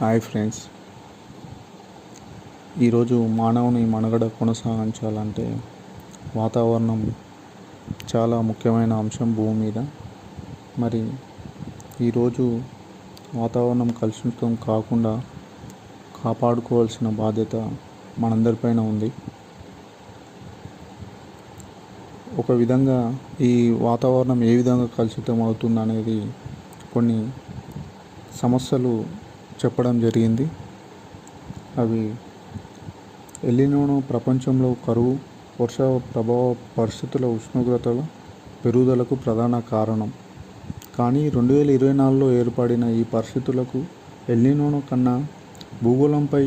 Hi friends. ఈరోజు మానవుని మనుగడ కొనసాగించాలంటే వాతావరణం చాలా ముఖ్యమైన అంశం భూమి మీద. మరి ఈరోజు వాతావరణం కలుషితం కాకుండా కాపాడుకోవాల్సిన బాధ్యత మనందరిపైన ఉంది. ఒక విధంగా ఈ వాతావరణం ఏ విధంగా కలుషితం అవుతుంది అనేది కొన్ని సమస్యలు చెప్పడం జరిగింది. అవి ఎల్లినోను ప్రపంచంలో కరువు వర్ష ప్రభావ పరిస్థితుల ఉష్ణోగ్రతల పెరుగుదలకు ప్రధాన కారణం. కానీ రెండు వేల ఇరవై నాలుగులో ఏర్పడిన ఈ పరిస్థితులకు ఎల్లినోను కన్నా భూగోళంపై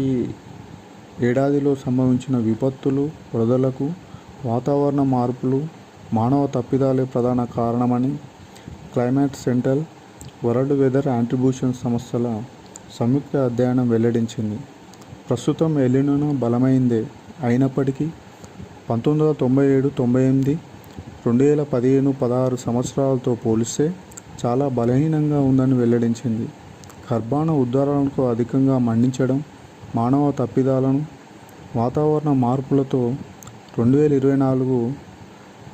ఏడాదిలో సంభవించిన విపత్తులు వరదలకు వాతావరణ మార్పులు మానవ తప్పిదాలే ప్రధాన కారణమని climate central world weather attribution సంస్థల సంయుక్త అధ్యయనం వెల్లడించింది. ప్రస్తుతం ఎలినోను బలమైందే. అయినప్పటికీ పంతొమ్మిది వందల తొంభై ఏడు తొంభై ఎనిమిది రెండు వేల పదిహేను పదహారు సంవత్సరాలతో పోలిస్తే చాలా బలహీనంగా ఉందని వెల్లడించింది. కర్బాన ఉద్దారాలకు అధికంగా మండించడం మానవ తప్పిదాలను వాతావరణ మార్పులతో రెండు వేల ఇరవై నాలుగు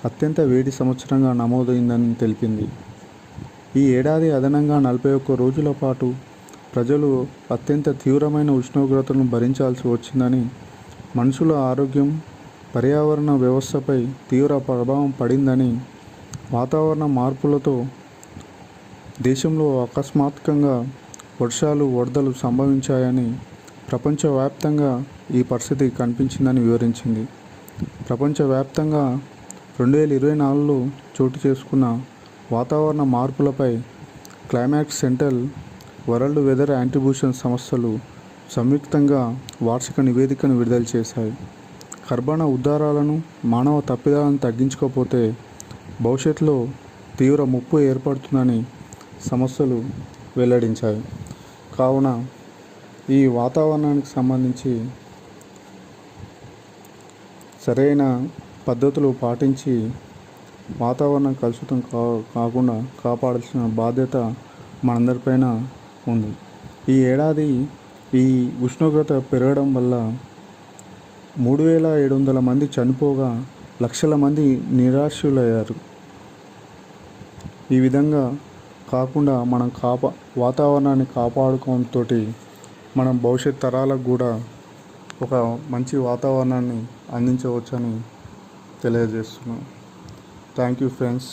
అత్యంత వేడి సంవత్సరంగా నమోదైందని తెలిపింది. ఈ ఏడాది అదనంగా నలభై ఒక్క రోజుల పాటు ప్రజలు అత్యంత తీవ్రమైన ఉష్ణోగ్రతలను భరించాల్సి వచ్చిందని మనుషుల ఆరోగ్యం పర్యావరణ వ్యవస్థపై తీవ్ర ప్రభావం పడిందని వాతావరణ మార్పులతో దేశంలో అకస్మాత్తుగా వర్షాలు వరదలు సంభవించాయని ప్రపంచవ్యాప్తంగా ఈ పరిస్థితి కనిపించిందని వివరించింది. ప్రపంచవ్యాప్తంగా రెండు వేల ఇరవై నాలుగులో చోటు చేసుకున్న వాతావరణ మార్పులపై climate central world weather attribution సంస్థలు సంయుక్తంగా వార్షిక నివేదికను విడుదల చేశాయి. కర్బన ఉద్దారాలను మానవ తప్పిదాలను తగ్గించకపోతే భవిష్యత్తులో తీవ్ర ముప్పు ఏర్పడుతుందని సమస్యలు వెల్లడించాయి. కావున ఈ వాతావరణానికి సంబంధించి సరైన పద్ధతులు పాటించి వాతావరణం కలుషితం కా కాకుండా కాపాడాల్సిన బాధ్యత మనందరిపైన ఉంది. ఈ ఏడాది ఈ ఉష్ణోగ్రత పెరగడం వల్ల మూడు వేల ఏడు వందల మంది చనిపోగా లక్షల మంది నిరాశులయ్యారు ఈ విధంగా కాకుండా మనం కాపా వాతావరణాన్ని కాపాడుకోవడంతో మనం భవిష్యత్ తరాలకు కూడా ఒక మంచి వాతావరణాన్ని అందించవచ్చని తెలియజేస్తున్నాం. Thank you friends.